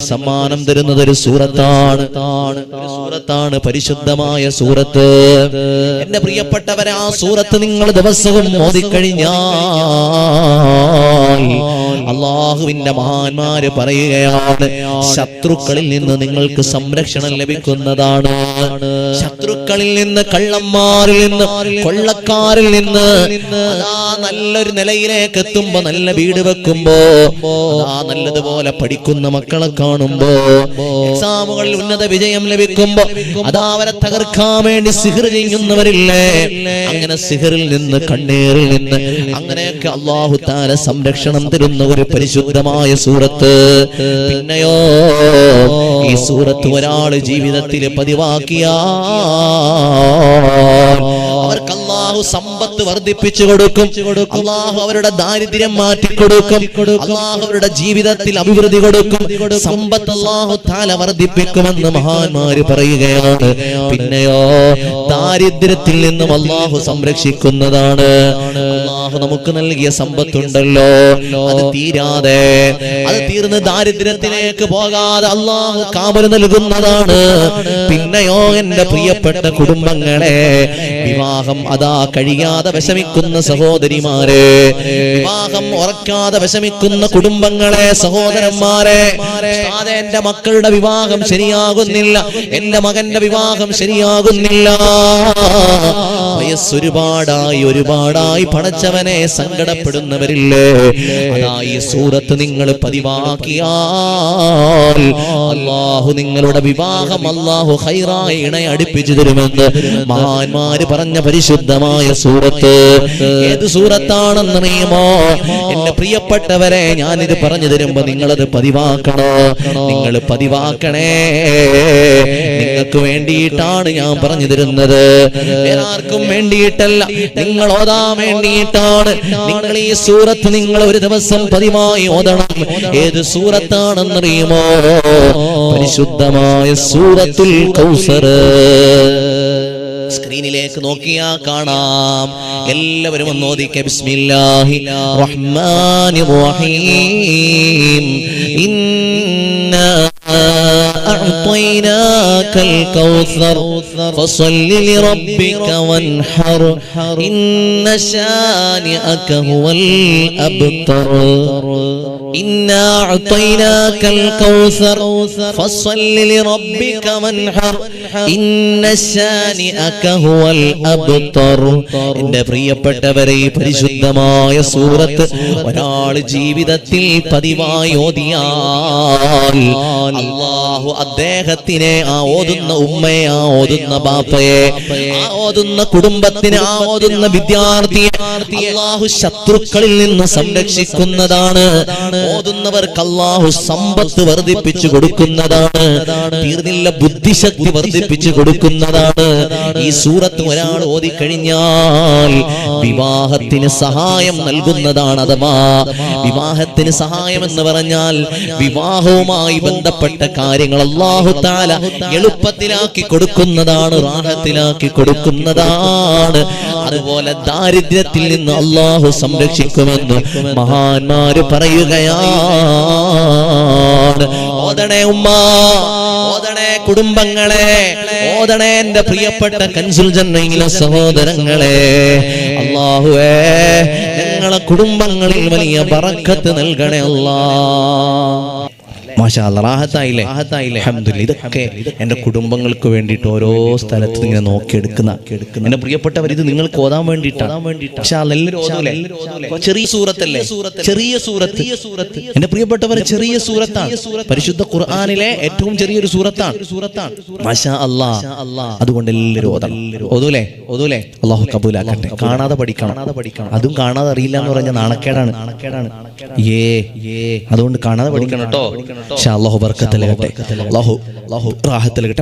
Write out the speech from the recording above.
സമ്മാനം തരുന്നത് ഒരു സൂറത്താണ് സൂറത്താണ് പരിശുദ്ധമായ സൂറത്ത്. എന്റെ പ്രിയപ്പെട്ടവരെ ആ സൂറത്ത് നിങ്ങൾ ദിവസവും ഓതിക്കഴിഞ്ഞാൽ അള്ളാഹുവിന്റെ മഹാന്മാര് പറയുകയാണ് ശത്രുക്കളിൽ നിന്ന് നിങ്ങൾക്ക് സംരക്ഷണം ലഭിക്കുന്നതാണ്. ശത്രുക്കളിൽ നിന്ന് കള്ളന്മാരിൽ നിന്ന് കൊള്ളക്കാരിൽ നിന്ന് അതാ നല്ലൊരു നിലയിലേക്ക് എത്തുമ്പോ നല്ല വീട് വെക്കുമ്പോ ആ നല്ലതുപോലെ പഠിക്കുന്ന മക്കളെ കാണുമ്പോ എക്സാമുകളിൽ ഉന്നത വിജയം ലഭിക്കുമ്പോ അതാ അവരെ തകർക്കാൻ വേണ്ടി സിഹർ ചെയ്യുന്നവരില്ലേ? അങ്ങനെ സിഹറിൽ നിന്ന് കണ്ണീറിൽ നിന്ന് അങ്ങനെയൊക്കെ അള്ളാഹു താര സംരക്ഷണം തരുന്ന ഒരു പരിശുദ്ധമായ സൂറത്ത്. പിന്നെയോ ഈ സൂറത്ത് ഒരാൾ ജീവിതത്തിൽ പതിവാക്കിയാ അള്ളാഹു സമ്പത്ത് വർദ്ധിപ്പിച്ചു കൊടുക്കും. അള്ളാഹു അവരുടെ ദാരിദ്ര്യം മാറ്റി കൊടുക്കും. അള്ളാഹു അവരുടെ ജീവിതത്തിൽ അഭിവൃദ്ധി കൊടുക്കും. സമ്പത്ത് അള്ളാഹു താല വർദ്ധിപ്പിക്കുമെന്ന് മഹാന്മാര് പറയുകയാണ്. പിന്നെയോ ദാരിദ്ര്യത്തിൽ നിന്നും അള്ളാഹു സംരക്ഷിക്കുന്നതാണ്. അള്ളാഹു നമുക്ക് നൽകിയ സമ്പത്തുണ്ടല്ലോ. അത് തീരാതെ അത് തീർന്ന് ദാരിദ്ര്യത്തിലേക്ക് പോകാതെ അള്ളാഹു കാവൽ നൽകുന്നതാണ്. പിന്നെയോ എന്റെ പ്രിയപ്പെട്ട കുടുംബങ്ങളെ വിവാഹം അതാ കഴിയാതെ വിഷമിക്കുന്ന സഹോദരിമാരെ വിവാഹം ഉറക്കാതെ വിഷമിക്കുന്ന കുടുംബങ്ങളെ സഹോദരന്മാരെ എന്റെ മക്കളുടെ വിവാഹം ശരിയാകുന്നില്ല എന്റെ മകന്റെ വിവാഹം ശരിയാകുന്നില്ല. വയസ്സൊരുപാടായി ഒരുപാടായി പടച്ചവനെ സങ്കടപ്പെടുന്നവരില്ലേ? അതായി സൂറത്ത് നിങ്ങൾ പതിവാക്കിയാൽ അള്ളാഹു നിങ്ങളുടെ വിവാഹം അള്ളാഹു ഹൈറായി ഇണയെ അടുപ്പിച്ചു തരുമെന്ന് മഹാന്മാര് പറഞ്ഞ പരിശുദ്ധമായ സൂറത്ത് ഏത് സൂറത്താണെന്നറിയുമോ എന്റെ പ്രിയപ്പെട്ടവരെ ഞാനിത് പറഞ്ഞു തരുമ്പോ നിങ്ങളത് പതിവാക്കണോ? നിങ്ങൾ പതിവാക്കണേ. നിങ്ങൾക്ക് വേണ്ടിയിട്ടാണ് ഞാൻ പറഞ്ഞു തരുന്നത്. ആർക്കും വേണ്ടിയിട്ടല്ല. നിങ്ങൾ ഓതാൻ വേണ്ടിയിട്ടാണ്. നിങ്ങൾ ഈ സൂറത്ത് നിങ്ങൾ ഒരു ദിവസം പതിവായി ഓതണം. ഏത് സൂറത്താണെന്നറിയുമോ പരിശുദ്ധമായ സൂറത്തുൽ കൗസർ. സ്ക്രീനിലേക്ക് നോക്കിയാ കാണാം എല്ലാവരും ഒന്ന് ഓദിക്കെ ബിസ്മില്ലാഹി റഹ്മാനി റഹീം ഇന്നാ أعطيناك الكوثر فصل لربك وانحر إن شانئك هو الأبتر إنا أعطيناك الكوثر فصل لربك وانحر എന്റെ പ്രിയപ്പെട്ടവരെ ഈ പരിശുദ്ധമായ സൂറത്ത് ഒരാൾ ജീവിതത്തിൽ പതിവായി ഓതിയാൽ അള്ളാഹു അദ്ദേഹത്തിനെ ആ ഓതുന്ന ഉമ്മയെ ആ ഓതുന്ന ബാപ്പയെ ആ ഓതുന്ന കുടുംബത്തിന് ആ ഓതുന്ന വിദ്യാർത്ഥിയെ അള്ളാഹു ശത്രുക്കളിൽ നിന്ന് സംരക്ഷിക്കുന്നതാണ്. ഓതുന്നവർക്ക് അള്ളാഹു സമ്പത്ത് വർദ്ധിപ്പിച്ചു കൊടുക്കുന്നതാണ്. തീർന്നില്ല ബുദ്ധിശക്തി വർദ്ധി വർദ്ധിപ്പിച്ചു കൊടുക്കുന്നതാണ്. ഈ സൂറത്ത് ഒരാൾ ഓതിക്കഴിഞ്ഞാൽ വിവാഹത്തിന് സഹായം നൽകുന്നതാണ് അഥവാ വിവാഹത്തിന് സഹായം എന്ന് പറഞ്ഞാൽ വിവാഹവുമായി ബന്ധപ്പെട്ട കാര്യങ്ങൾ അള്ളാഹു താല എളുപ്പത്തിലാക്കി കൊടുക്കുന്നതാണ് റാഹത്തിലാക്കി കൊടുക്കുന്നതാണ്. അതുപോലെ ദാരിദ്ര്യത്തിൽ നിന്ന് അള്ളാഹു സംരക്ഷിക്കുമെന്ന് മഹാന്മാര് പറയുകയാണ്. ഓതണേ ഉമ്മ. ഓതണേ കുടുംബങ്ങളെ ഓതണേ എന്റെ പ്രിയപ്പെട്ട കൻസുൽ ജന്നയിലെ സഹോദരങ്ങളെ. അള്ളാഹുവേ ഞങ്ങളെ കുടുംബങ്ങളിൽ വലിയ പറക്കത്ത് നൽകണേ അല്ലാ. മാഷാ അല്ലാ, റാഹത്തായില്ലേ? അൽഹംദുലില്ലാ. ഇതൊക്കെ എന്റെ കുടുംബങ്ങൾക്ക് വേണ്ടിയിട്ട് ഓരോ സ്ഥലത്ത് ഇങ്ങനെ നോക്കിയെടുക്കുന്ന എന്റെ പ്രിയപ്പെട്ടവർ ഇത് നിങ്ങൾക്ക് ഓതാൻ വേണ്ടിയിട്ടാണ് പക്ഷെ? ചെറിയ സൂറത്തല്ലേ? ചെറിയ സൂറത്ത്. എന്റെ പ്രിയപ്പെട്ടവർ ചെറിയ സൂറത്താണ്. പരിശുദ്ധ ഖുർആാനിലെ ഏറ്റവും ചെറിയൊരു സൂറത്താണ്. മാഷാ അല്ലാ. അതുകൊണ്ട് എല്ലാവരും ഓതണം. ഓതൂലേ? ഓതൂലേ? അള്ളാഹു കബൂലാക്കട്ടെ. കാണാതെ പഠിക്കണം. അതും കാണാതെ അറിയില്ല എന്ന് പറഞ്ഞ നാണക്കേടാണ്. നാണക്കേടാണ്. ഏ അതുകൊണ്ട് കാണാതെ പഠിക്കണം കേട്ടോ. അള്ളാഹു ബർക്കത്തിലെ അള്ളാഹു അള്ളാഹു റാഹത്തിലെ